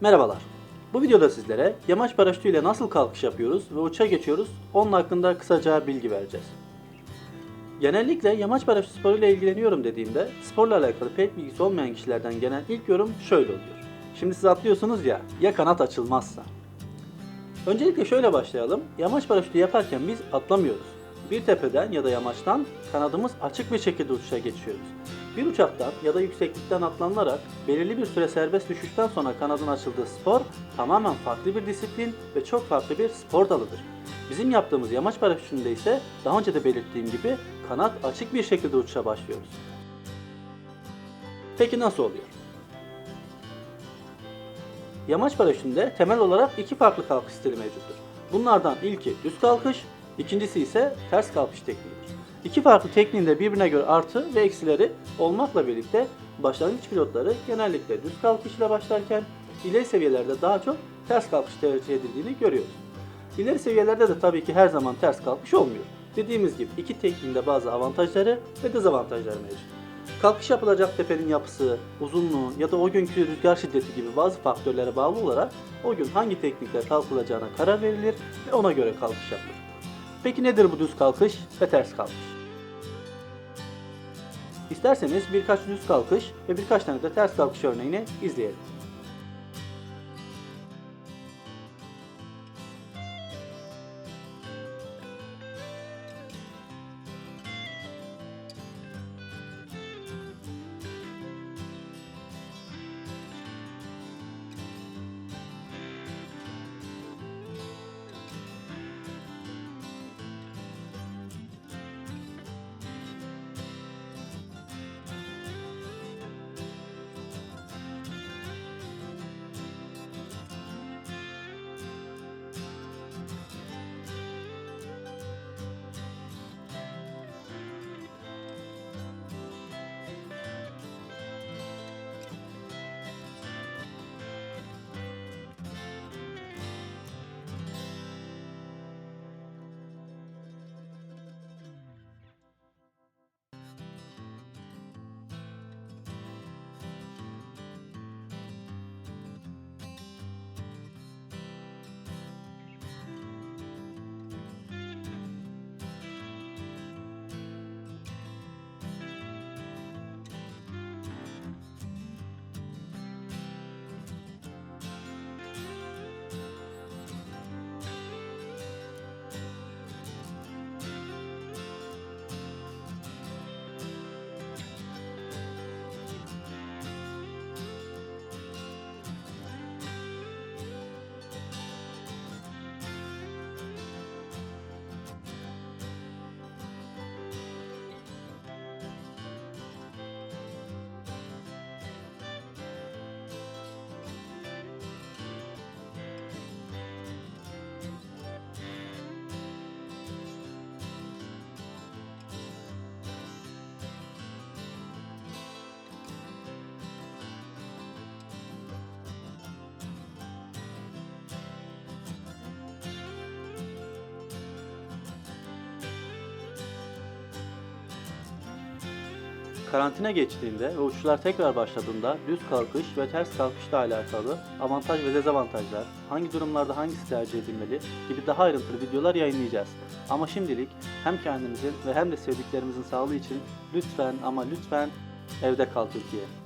Merhabalar. Bu videoda sizlere yamaç paraşütü ile nasıl kalkış yapıyoruz ve uça geçiyoruz onun hakkında kısaca bilgi vereceğiz. Genellikle yamaç paraşütü sporuyla ilgileniyorum dediğimde sporla alakalı pek bilgisi olmayan kişilerden gelen ilk yorum şöyle oluyor. Şimdi siz atlıyorsunuz ya, ya kanat açılmazsa? Öncelikle şöyle başlayalım. Yamaç paraşütü yaparken biz atlamıyoruz. Bir tepeden ya da yamaçtan kanadımız açık bir şekilde uçuşa geçiyoruz. Bir uçaktan ya da yükseklikten atlanılarak belirli bir süre serbest düşüşten sonra kanadın açıldığı spor tamamen farklı bir disiplin ve çok farklı bir spor dalıdır. Bizim yaptığımız yamaç paraşütünde ise daha önce de belirttiğim gibi kanat açık bir şekilde uçuşa başlıyoruz. Peki nasıl oluyor? Yamaç paraşütünde temel olarak iki farklı kalkış stili mevcuttur. Bunlardan ilki düz kalkış, ikincisi ise ters kalkış tekniğidir. İki farklı tekniğin de birbirine göre artı ve eksileri olmakla birlikte başlangıç pilotları genellikle düz kalkışla başlarken ileri seviyelerde daha çok ters kalkış tercih edildiğini görüyoruz. İleri seviyelerde de tabii ki her zaman ters kalkış olmuyor. Dediğimiz gibi iki tekniğin de bazı avantajları ve dezavantajları mevcut. Kalkış yapılacak tepenin yapısı, uzunluğu ya da o günkü rüzgar şiddeti gibi bazı faktörlere bağlı olarak o gün hangi teknikle kalkılacağına karar verilir ve ona göre kalkış yapılır. Peki nedir bu düz kalkış ve ters kalkış? İsterseniz birkaç düz kalkış ve birkaç tane de ters kalkış örneğini izleyelim. Karantina geçtiğinde ve uçuşlar tekrar başladığında düz kalkış ve ters kalkışla alakalı avantaj ve dezavantajlar, hangi durumlarda hangisi tercih edilmeli gibi daha ayrıntılı videolar yayınlayacağız. Ama şimdilik hem kendimizin ve hem de sevdiklerimizin sağlığı için lütfen ama lütfen evde kal Türkiye.